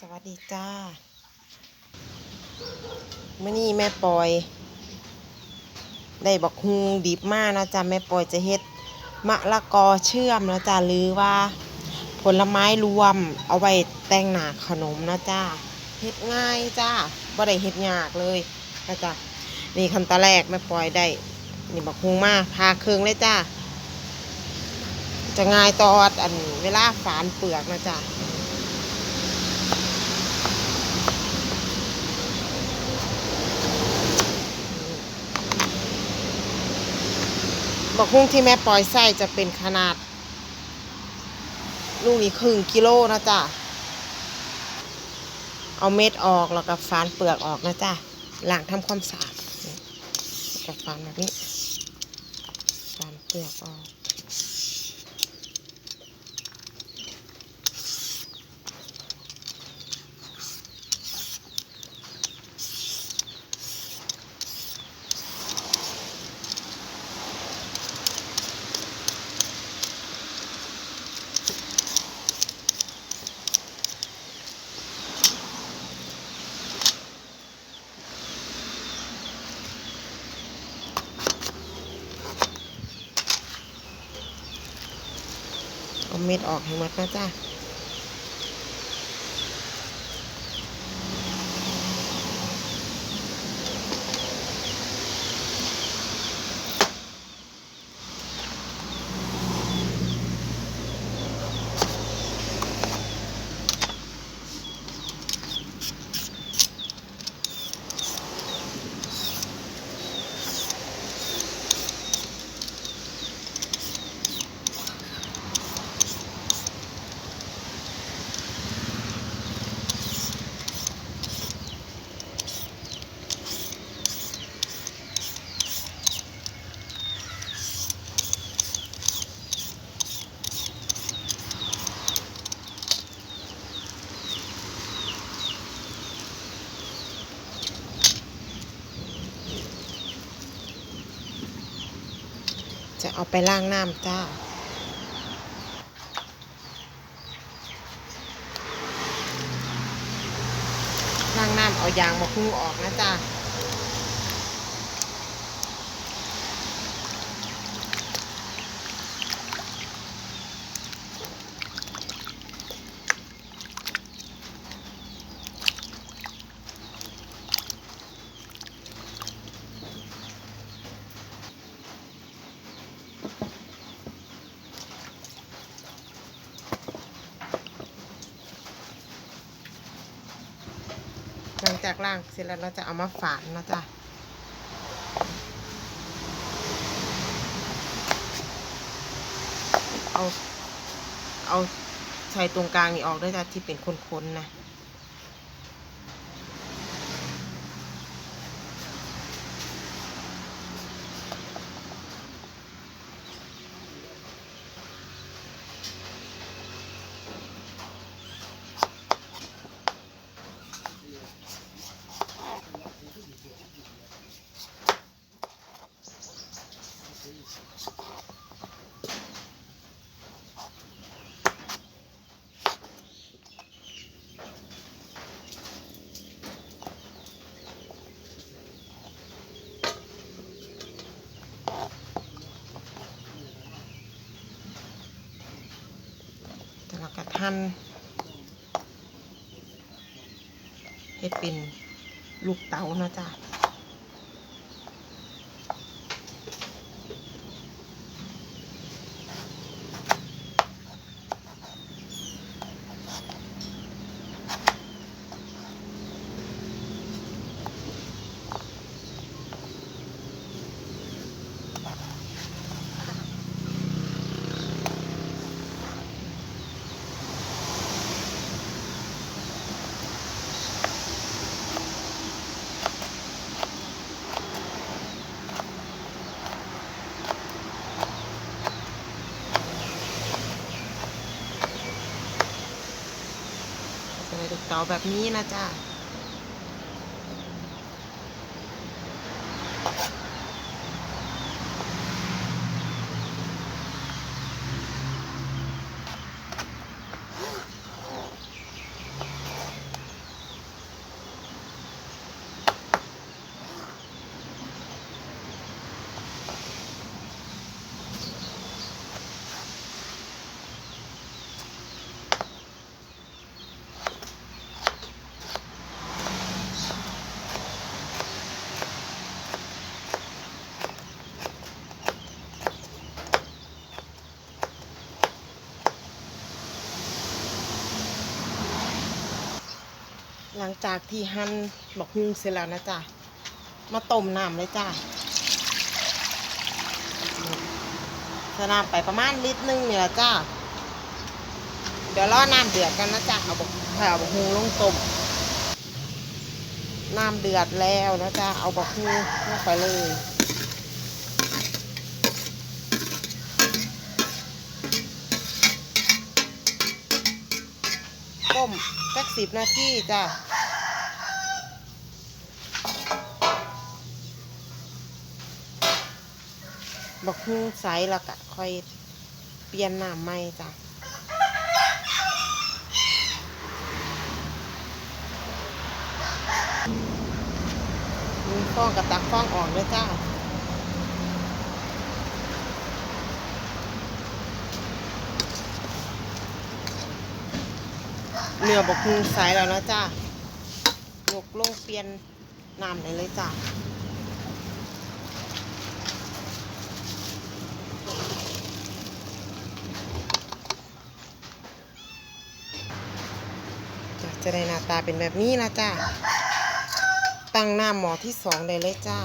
สวัสดีจ้าเมื่อนี้แม่ปอย ได้บักฮุงดิบมากนะจ๊ะแม่ปอยจะเฮ็ดมะละกอเชื่อมนะจ๊ะหรือว่า ผลไม้รวมเอาไว้แต่งหน้าขนมนะจ้าเฮ็ดง่ายจ้าบ่ได้เฮ็ดยากเลยนะจ๊ะนี่ขั้นตอนแรกแม่ปอยได้นี่บักฮุงมาพาเครื่องเลยจ้าจะง่ายตอดอันเวลาฝานเปลือกนะจ๊ะ บักฮุ้งที่แม่ปลอยไส้จะเป็นขนาด ลูกนี้ครึ่งกิโลนะจ๊ะ เอาเม็ดออกแล้วก็ฟานเปลือกออกนะจ๊ะล้างทำความสะอาดนี่แก็ฟานแบบนี้ฟานเปลือกออก ม็ดออกให้หมดนะจ๊ะ เอาไปล้างน้ำจ้า ล้างน้ำเอายางมาคุ้งออกนะจ้า ห ล่ากล้างเสร็จแล้วเราจะเอามาฝานนะจ๊ะเอาเอาใส่ตรงกลางนี่ออกด้วยจ้ะที่เป็นคนๆนะ แต่นเฮ็ดเป็นลูกเต๋านะจ๊ะ เก่าๆแบบนี้นะจ๊ะ หลังจากที่หั่นบักฮุงเสร็จแล้วนะจ๊ะ มาต้มน้ำเลยจ้าใส่น้ำไปประมาณลิตรหนึงนี่แหละจ้าเดี๋ยวรอน้ำเดือดกันนะจ๊ะ เอาบักเอาบักฮุงลงต้ม น้ำเดือดแล้วนะจ๊ะ เอาบักฮุงลงไปเลย ต้มสักสิบนาทีจ้ะบักฮุ้งใสแล้วก็ค่อยเปลี่ยนน้ำใหม่จ้ะมีฟองกับตักฟองออกเลยจ้า เนื้อบกฮุ้งใสแล้วนะจ้ายกลงเปลี่ยนน้ำเลยเลยจ้าจะได้หน้าตาเป็นแบบนี้นะจ้าตั้งหน้าหมอที่สองได้เลยจ้า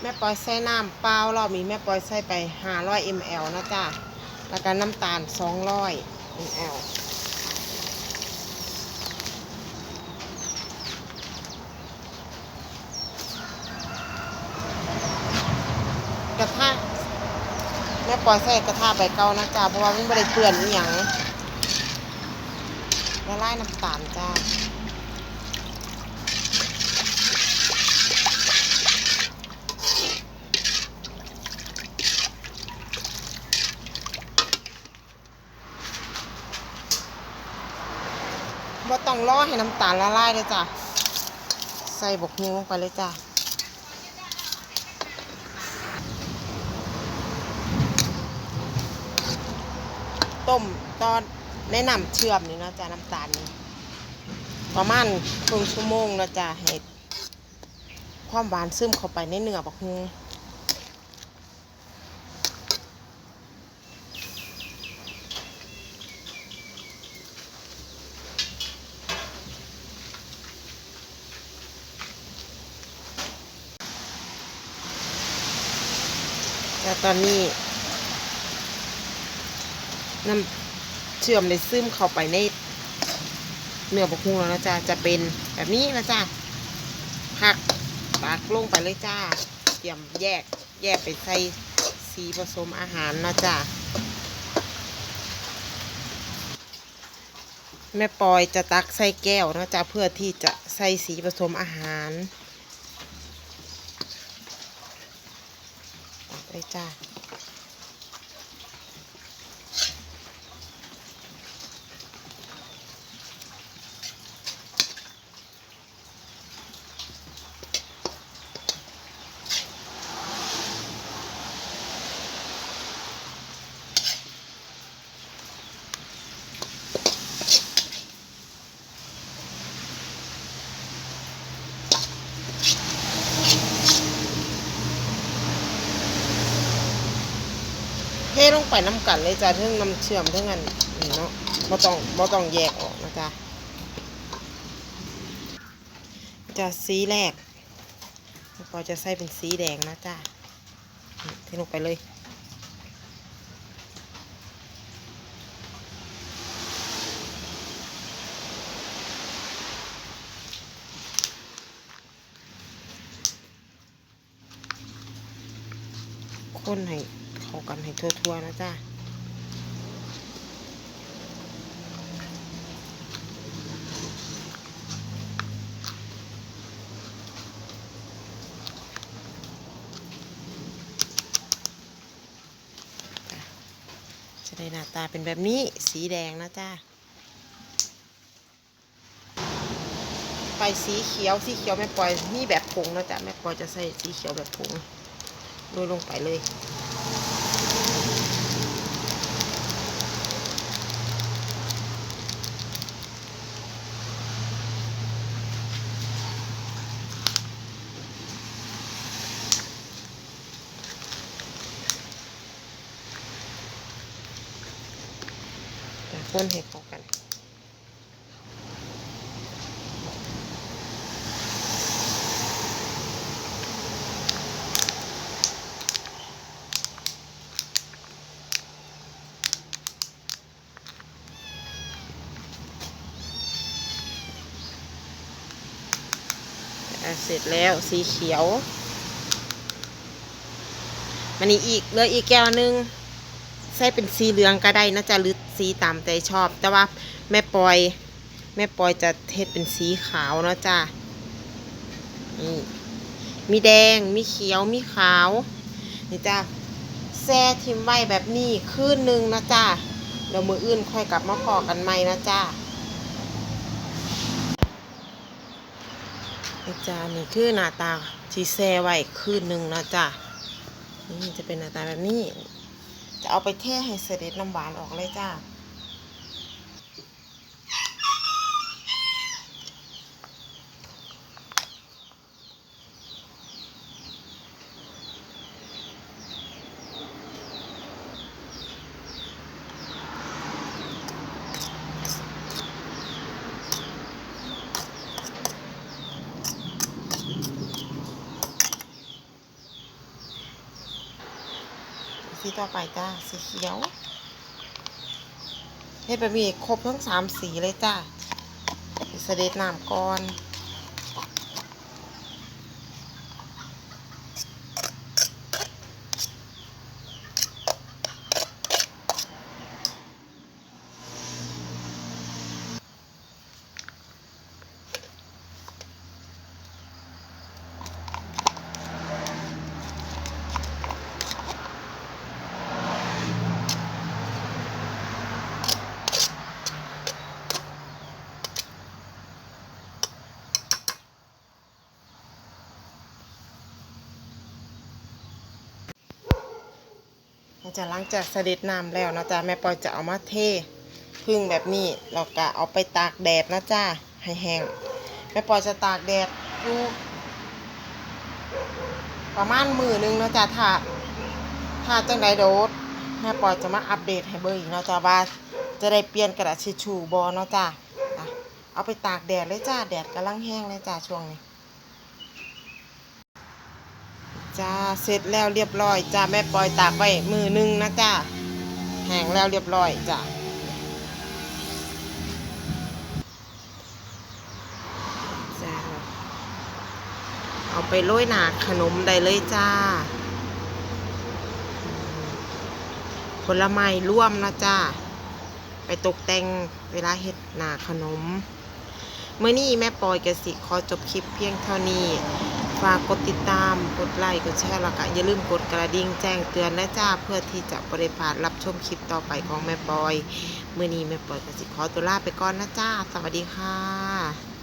แม่ปอยใส่น้ำเปล่ารอบนี้แม่ปอยใส่ไป500 ml นะจ้า แล้วก็น้ำตาล200 ml กระทะแม่ปอยใส่กระทะใบเก่านะจ้าเพราะว่ามันไม่ได้เปื่อนอหย่างละลายน้ำตาลจ้า บ่อให้น้ำตาลละลายเลยจ้ะ ใส่บกฮูลงไปเลยจ้ะต้มตอนแนะนำเชื่อมนี่นะจ๊ะน้ำตาลนี่ประมาณครึ่งชั่วโมงนะจ๊ะให้ความหวานซึมเข้าไปในเนื้อบักฮู แต่ตอนนี้น้ำเชื่อมได้ซึมเข้าไปในเนื้อบกฮุงแล้วนะจ๊ะจะเป็นแบบนี้นะจ๊ะผักตักลงไปเลยจ้าเตรียมแยกแยกไปใส่สีผสมอาหารนะจ๊ะแม่ปอยจะตักใส่แก้วนะจ๊ะเพื่อที่จะใส่สีผสมอาหารตัก เลยจ้า ลงไปน้ำกันเลยจ้ะเทั้งน้ำเชื่อมเทั้งอันนี่เนาะบ่ต้องบ่ต้องแยกออกนะจ๊ะจะสีแรกแล้วก็จะใส่เป็นสีแดงนะจ๊ะนี่เทลงไปเลยคนให้ กันให้ทั่วๆนะจ๊ะจะได้หน้าตาเป็นแบบนี้สีแดงนะจ๊ะไปสีเขียวสีเขียวแม่ปอยมีแบบผงนะจ๊ะแม่ปอยจะใส่สีเขียวแบบผงโรยลงไปเลย คนให้เข้กัน เสร็จแล้วสีเขียวมันนี่อีกเลืออีกแก้วนึงใส่เป็นสีเหลืองก็ได้นะจ๊ะหรือ สีตามใจชอบ แต่ว่าแม่ปอย แม่ปอยจะเทศเป็นสีขาวเนาะจ้ะนี่มีแดง มีเขียว มีขาว นี่จ้ะแซ่ทิมไว้แบบนี้คืนหนึ่งนะจ้ะเดี๋ยวมืออื่นค่อยกลับมาพอกันใหม่นะจ้ะนี่จ้ะนี่คือหน้าตาที่แซ่ไว้คืนหนึ่งนะจ้ะนี่จะเป็นหน้าตาแบบนี้ จะเอาไปเทให้เสด็จน้ำหวานออกเลยจ้า สี ต่อไปจ้าสีเขียวเฮ็ดบะหมี่ครบทั้งสามสีเลยจ้าเสด็จน้ำก่อน จะล้างจากเสด็จน้ำแล้วนะจ๊ะแม่ปอยจะเอามาเทพึ่งแบบนี้เราก็เอาไปตากแดดนะจ้าให้แห้งแม่ปอยจะตากแดดอยู่ประมาณมือหนึงนะจ้ะถ้าถ้าจังใดโดดแม่ปอยจะมาอัปเดตให้เบอร์อีกนะจ้ะว่าจะได้เปลี่ยนกระดาษทิชชู่บอเนาะจ้ะเอาไปตากแดดเลยจ้าแดดกำลังแห้งเลยจ้าช่วงนี้ จ้าเสร็จแล้วเรียบร้อยจ้าแม่ปอยตากไว้มือหนึงนะจ้าแห้งแล้วเรียบร้อยจ้าจ้าเอาไปโรยหนาขนมได้เลยจ้า ผลไม้ร่วมนะจ้าไปตกแต่งเวลาเฮ็ดหนาขนมเมื่อนี้แม่ปอยกสิขอจบคลิปเพียงเท่านี้ ฝากกดติดตาม กดไลค์ กดแชร์แล้วก็อย่าลืมกดกระดิ่งแจ้งเตือนนะจ้า เพื่อที่จะบริพาดรับชมคลิปต่อไปของแม่ปอย เมื่อนี้แม่ปอยกสิขอตัวลาไปก่อนนะจ้า สวัสดีค่ะ